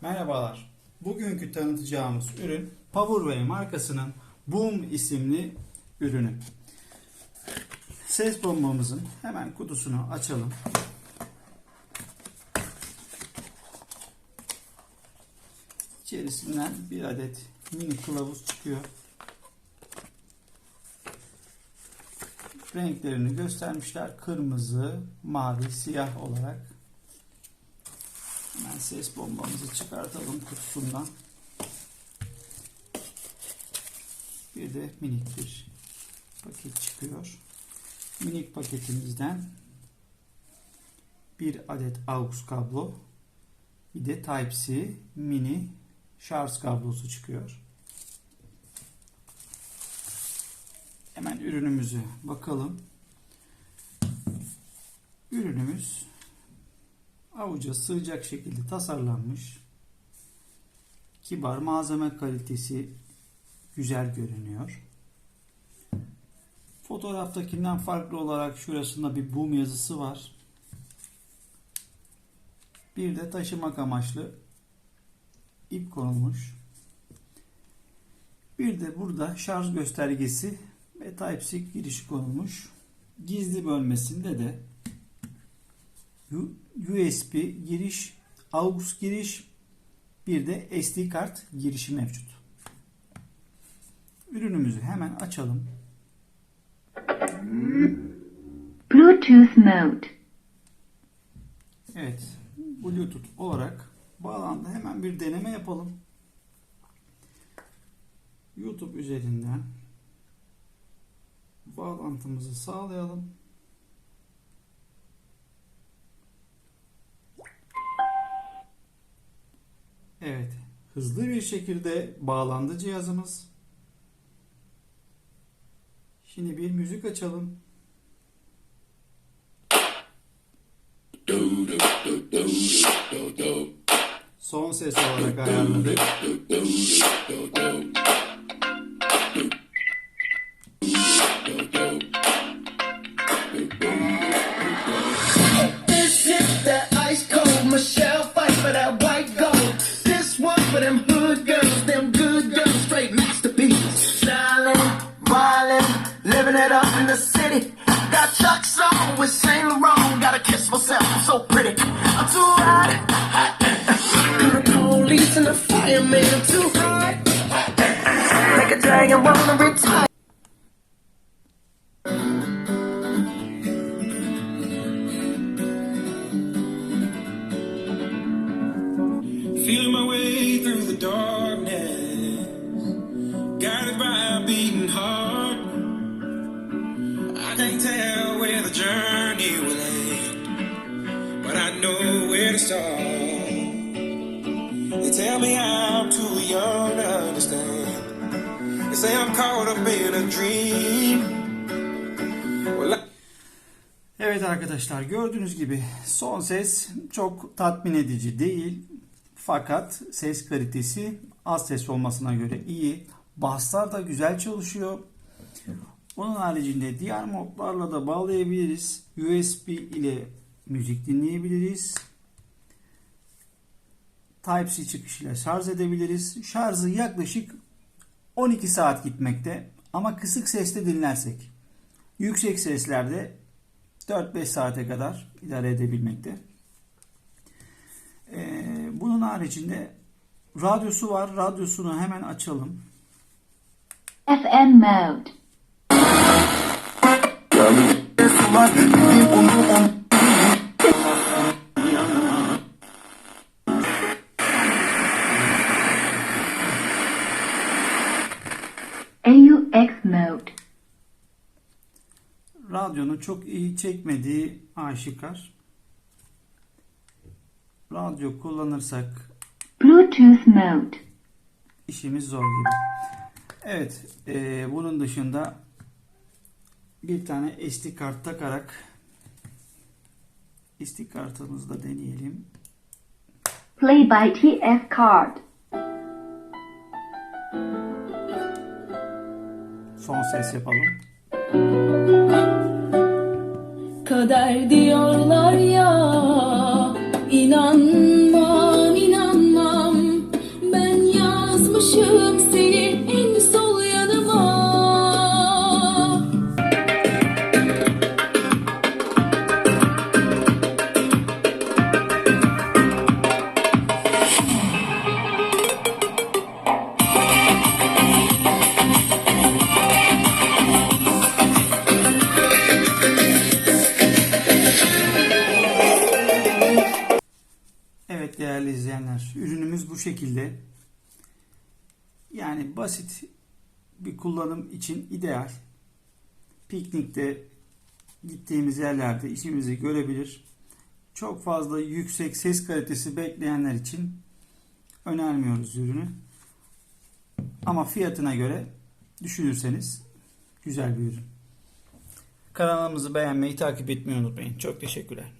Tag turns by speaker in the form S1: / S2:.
S1: Merhabalar. Bugünkü tanıtacağımız ürün Powerway markasının Boom isimli ürünü. Ses bombamızın hemen kutusunu açalım. İçerisinden bir adet mini kılavuz çıkıyor. Renklerini göstermişler. Kırmızı, mavi, siyah olarak. Hemen ses bombamızı çıkartalım kutusundan. Bir de minik bir paket çıkıyor. Minik paketimizden bir adet AUX kablo, bir de Type-C mini şarj kablosu çıkıyor. Hemen ürünümüzü bakalım. Ürünümüz avuca sığacak şekilde tasarlanmış. Kibar malzeme kalitesi güzel görünüyor. Fotoğraftakinden farklı olarak şurasında bir boom yazısı var. Bir de taşımak amaçlı ip konulmuş. Bir de burada şarj göstergesi ve Type-C girişi konulmuş. Gizli bölmesinde de USB giriş, AUX giriş, bir de SD kart girişi mevcut. Ürünümüzü hemen açalım.
S2: Bluetooth mode.
S1: Evet, Bluetooth olarak bağlandı. Hemen bir deneme yapalım. YouTube üzerinden bağlantımızı sağlayalım. Evet, hızlı bir şekilde bağlandı cihazımız. Şimdi bir müzik açalım. Son ses olarak ayarladık.
S3: And the fireman, I'm too hot. Make a dragon wanna retire.
S4: Feeling my way through the darkness, guided by a beating heart. I can't tell where the journey will end, but I know where to start. Tell me I'm too young to understand. They say I'm caught up in a dream.
S1: Evet arkadaşlar gördüğünüz gibi son ses çok tatmin edici değil. Fakat ses kalitesi az ses olmasına göre iyi. Basslar da güzel çalışıyor. Onun haricinde diğer modlarla da bağlayabiliriz. USB ile müzik dinleyebiliriz. Type-C çıkışıyla şarj edebiliriz. Şarjı yaklaşık 12 saat gitmekte ama kısık sesle dinlersek. Yüksek seslerde 4-5 saate kadar idare edebilmekte. Ee, bunun haricinde radyosu var. Radyosunu hemen açalım.
S2: FM mode. AUX mode.
S1: Radyonun çok iyi çekmediği aşikar. Radyo kullanırsak
S2: Bluetooth mode.
S1: işimiz zor gibi. Evet, e, bunun dışında bir tane SD kart takarak SD kartımızı da deneyelim.
S2: Play by TF card.
S1: Son ses yapalım
S5: kader diyorlar ya. İnanmam inanmam.
S1: Ben yazmışım seni. İzleyenler, ürünümüz bu şekilde. Yani basit bir kullanım için ideal. Piknikte gittiğimiz yerlerde işimizi görebilir. Çok fazla yüksek ses kalitesi bekleyenler için önermiyoruz ürünü. Ama fiyatına göre düşünürseniz güzel bir ürün. Kanalımızı beğenmeyi, takip etmeyi unutmayın. Çok teşekkürler.